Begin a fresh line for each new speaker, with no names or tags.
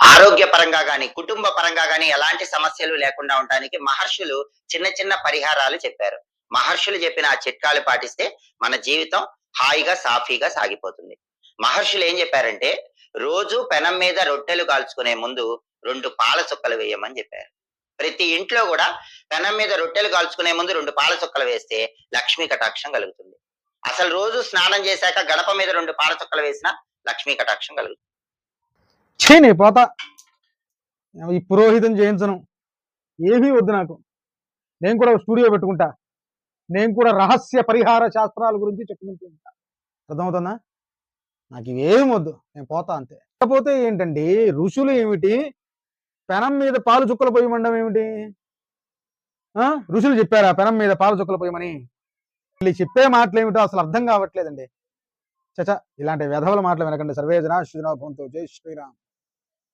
ఆరోగ్య పరంగా గాని కుటుంబ పరంగా గాని ఎలాంటి సమస్యలు లేకుండా ఉండడానికి మహర్షులు చిన్న చిన్న పరిహారాలు చెప్పారు. మహర్షులు చెప్పిన ఆ చిట్కాలు పాటిస్తే మన జీవితం హాయిగా సాఫీగా సాగిపోతుంది. మహర్షులు ఏం చెప్పారంటే రోజు పెనం మీద రొట్టెలు కాల్చుకునే ముందు రెండు పాల చుక్కలు వేయమని చెప్పారు. ప్రతి ఇంట్లో కూడా పెనం మీద రొట్టెలు కాల్చుకునే ముందు రెండు పాల చుక్కలు వేస్తే లక్ష్మీ కటాక్షం కలుగుతుంది. అసలు రోజు స్నానం చేశాక గడప మీద రెండు పాల చుక్కలు వేసినా లక్ష్మీ కటాక్షం కలుగుతుంది.
చేయని పోతా. ఈ పురోహితం చేయించను. ఏమీ వద్దు నాకు. నేను కూడా స్టూడియో పెట్టుకుంటా. నేను కూడా రహస్య పరిహార శాస్త్రాల గురించి చెప్పుకుంటూ ఉంటా. అర్థమవుతుందా? నాకు ఇవేం వద్దు. నేను పోతా అంతే. కాకపోతే ఏంటండి? ఋషులు ఏమిటి? పెనం మీద పాలు చుక్కలు పోయమండం ఏమిటి? ఆ? ఋషులు చెప్పారా పెనం మీద పాలు చుక్కలు పోయమని? వీళ్ళు చెప్పే మాటలు ఏమిటో అసలు అర్థం కావట్లేదండి. చచ ఇలాంటి వ్యధవల మాటలు వినకండి. సర్వేజన శ్రీరామ్ జై శ్రీరామ్.